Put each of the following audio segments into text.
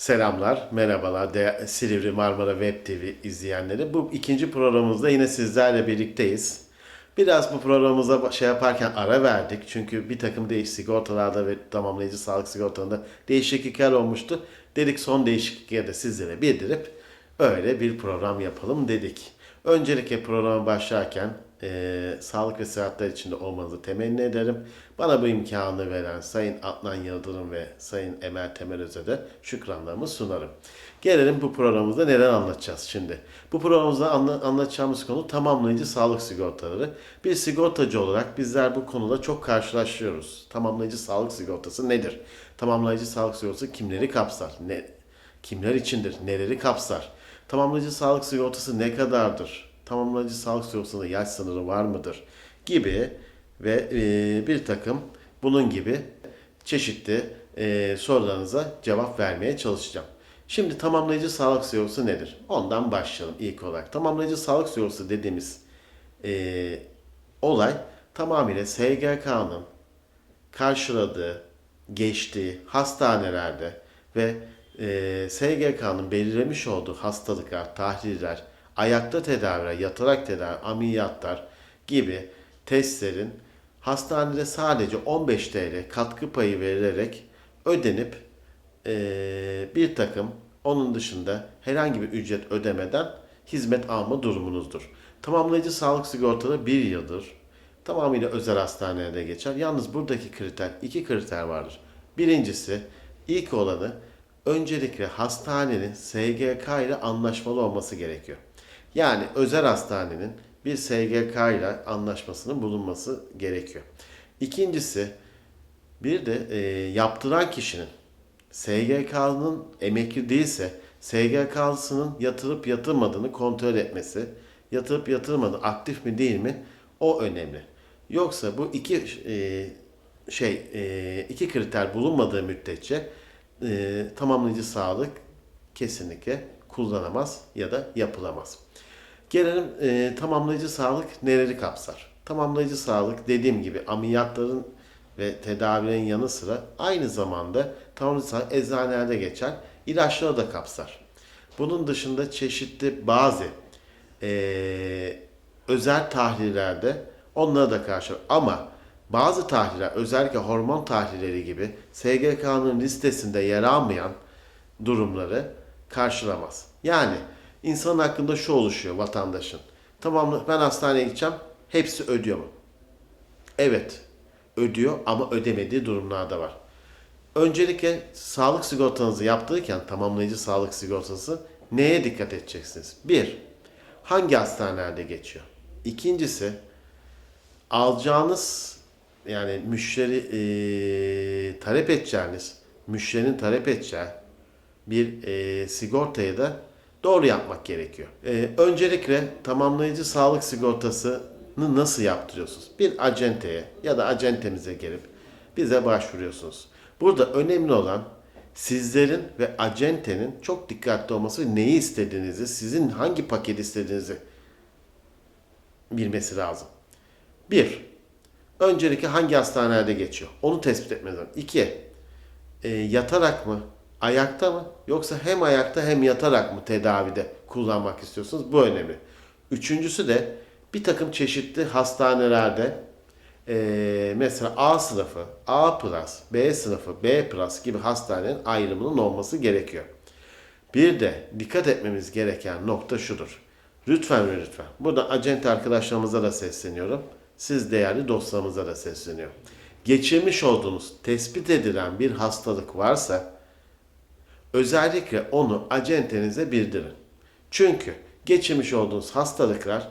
Selamlar, merhabalar de Silivri Marmara Web TV izleyenleri. Bu ikinci programımızda yine sizlerle birlikteyiz. Biraz bu programımıza şey yaparken ara verdik. Çünkü bir takım değiş sigortalarda ve tamamlayıcı sağlık sigortalarında değişiklikler olmuştu. Dedik son değişiklikleri de sizlere bildirip öyle bir program yapalım dedik. Öncelikle programa başlarken eee, sağlık ve sıhhatler içinde olmanızı temenni ederim. Bana bu imkanı veren Sayın Adnan Yıldırım ve Sayın Emel Temelöz'e de şükranlarımı sunarım. Gelelim bu programımızda neler anlatacağız şimdi. Bu programımızda anla- anlatacağımız konu tamamlayıcı sağlık sigortaları. Bir sigortacı olarak bizler bu konuda çok karşılaşıyoruz. Tamamlayıcı sağlık sigortası nedir? Tamamlayıcı sağlık sigortası kimleri kapsar? Ne, kimler içindir? Neleri kapsar? Tamamlayıcı sağlık sigortası ne kadardır? Tamamlayıcı sağlık sigortasında yaş sınırı var mıdır? Gibi ve e, bir takım bunun gibi çeşitli e, sorularınıza cevap vermeye çalışacağım. Şimdi tamamlayıcı sağlık sigortası nedir? Ondan başlayalım ilk olarak. Tamamlayıcı sağlık sigortası dediğimiz e, olay tamamıyla SGK'nın karşıladığı, geçtiği hastanelerde ve e, SGK'nın belirlemiş olduğu hastalıklar, tahliller, ayakta tedaviler, yatarak tedavi, ameliyatlar gibi testlerin hastanede sadece 15 TL katkı payı verilerek ödenip e, bir takım onun dışında herhangi bir ücret ödemeden hizmet alma durumunuzdur. Tamamlayıcı sağlık sigortaları bir yıldır tamamıyla özel hastanelerde geçer. Yalnız buradaki kriter, iki kriter vardır. Birincisi, ilk olanı öncelikle hastanenin SGK ile anlaşmalı olması gerekiyor. Yani özel hastanenin bir SGK ile anlaşmasının bulunması gerekiyor. İkincisi, bir de e, yaptıran kişinin SGK'nın emekli değilse SGK'sının yatırıp yatırmadığını kontrol etmesi, yatırıp yatırmadığı aktif mi değil mi o önemli. Yoksa bu iki e, şey e, iki kriter bulunmadığı müddetçe e, tamamlayıcı sağlık kesinlikle kullanamaz ya da yapılamaz. Gelelim e, tamamlayıcı sağlık neleri kapsar? Tamamlayıcı sağlık dediğim gibi ameliyatların ve tedavilerin yanı sıra aynı zamanda tamamlayıcı sağlık eczanelerde geçer. ilaçları da kapsar. Bunun dışında çeşitli bazı e, özel tahlillerde onlara da karşı ama bazı tahliller özellikle hormon tahlilleri gibi SGK'nın listesinde yer almayan durumları karşılamaz. Yani insanın hakkında şu oluşuyor vatandaşın. Tamam ben hastaneye gideceğim hepsi ödüyor mu? Evet ödüyor ama ödemediği durumlar da var. Öncelikle sağlık sigortanızı yaptırırken tamamlayıcı sağlık sigortası neye dikkat edeceksiniz? Bir, hangi hastanelerde geçiyor? İkincisi, alacağınız yani müşteri e, talep edeceğiniz, müşterinin talep edeceği bir e, sigortayı da doğru yapmak gerekiyor. E, öncelikle tamamlayıcı sağlık sigortasını nasıl yaptırıyorsunuz? Bir acenteye ya da acentemize gelip bize başvuruyorsunuz. Burada önemli olan sizlerin ve acentenin çok dikkatli olması neyi istediğinizi, sizin hangi paket istediğinizi bilmesi lazım. Bir, öncelikle hangi hastanelerde geçiyor? Onu tespit etmeniz lazım. İki, e, yatarak mı, ayakta mı yoksa hem ayakta hem yatarak mı tedavide kullanmak istiyorsunuz? Bu önemli. Üçüncüsü de bir takım çeşitli hastanelerde e, mesela A sınıfı, A plus, B sınıfı, B plus gibi hastanenin ayrımının olması gerekiyor. Bir de dikkat etmemiz gereken nokta şudur. Lütfen ve lütfen. Burada acente arkadaşlarımıza da sesleniyorum. Siz değerli dostlarımıza da sesleniyorum. Geçirmiş olduğunuz tespit edilen bir hastalık varsa özellikle onu acentenize bildirin. Çünkü geçirmiş olduğunuz hastalıklar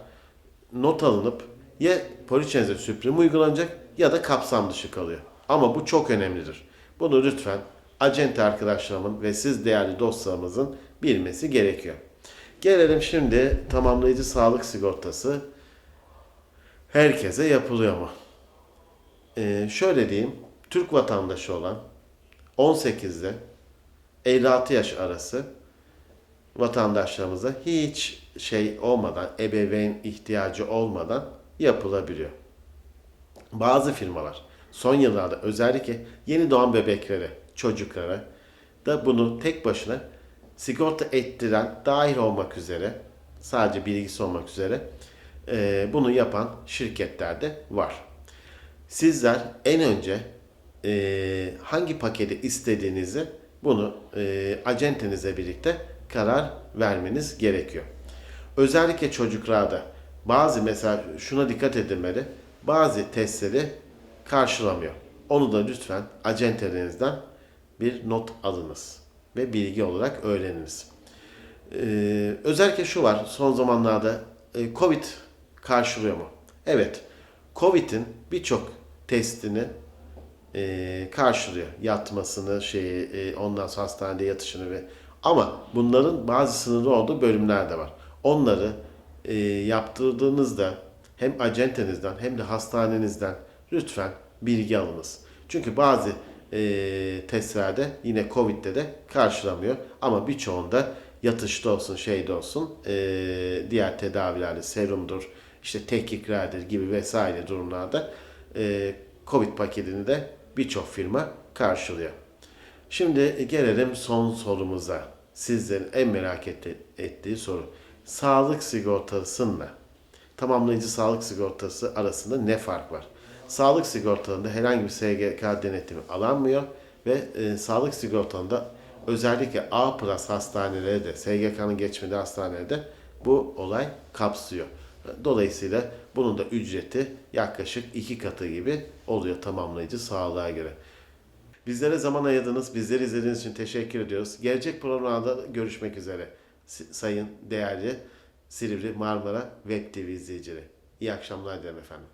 not alınıp ya poliçenize süprim uygulanacak ya da kapsam dışı kalıyor. Ama bu çok önemlidir. Bunu lütfen acente arkadaşlarımın ve siz değerli dostlarımızın bilmesi gerekiyor. Gelelim şimdi tamamlayıcı sağlık sigortası herkese yapılıyor mu? Ee, şöyle diyeyim, Türk vatandaşı olan 18'de 56 yaş arası vatandaşlarımıza hiç şey olmadan, ebeveyn ihtiyacı olmadan yapılabiliyor. Bazı firmalar son yıllarda özellikle yeni doğan bebeklere, çocuklara da bunu tek başına sigorta ettiren dahil olmak üzere sadece bilgisi olmak üzere e, bunu yapan şirketler de var. Sizler en önce e, hangi paketi istediğinizi bunu e, acentenizle birlikte karar vermeniz gerekiyor. Özellikle çocuklarda bazı mesela şuna dikkat edilmeli. Bazı testleri karşılamıyor. Onu da lütfen acentelerinizden bir not alınız ve bilgi olarak öğreniniz. Ee, özellikle şu var son zamanlarda e, Covid karşılıyor mu? Evet. Covid'in birçok testini e, karşılıyor. Yatmasını, şeyi, e, ondan sonra hastanede yatışını ve ama bunların bazı sınırlı olduğu bölümler de var. Onları e, yaptırdığınızda hem acentenizden hem de hastanenizden lütfen bilgi alınız. Çünkü bazı e, testlerde yine Covid'de de karşılamıyor ama birçoğunda yatışta olsun şeyde olsun e, diğer tedavilerde serumdur işte tetkiklerdir gibi vesaire durumlarda e, Covid paketini de birçok firma karşılıyor. Şimdi gelelim son sorumuza. Sizlerin en merak etti- ettiği soru. Sağlık sigortasıyla tamamlayıcı sağlık sigortası arasında ne fark var? Sağlık sigortalarında herhangi bir SGK denetimi alanmıyor ve e, sağlık sigortalarında özellikle A plus hastaneleri de SGK'nın geçmediği hastanelerde bu olay kapsıyor. Dolayısıyla bunun da ücreti yaklaşık iki katı gibi oluyor tamamlayıcı sağlığa göre. Bizlere zaman ayırdınız. Bizleri izlediğiniz için teşekkür ediyoruz. Gelecek programlarda görüşmek üzere. Sayın değerli Silivri Marmara Web TV izleyicileri. İyi akşamlar dilerim efendim.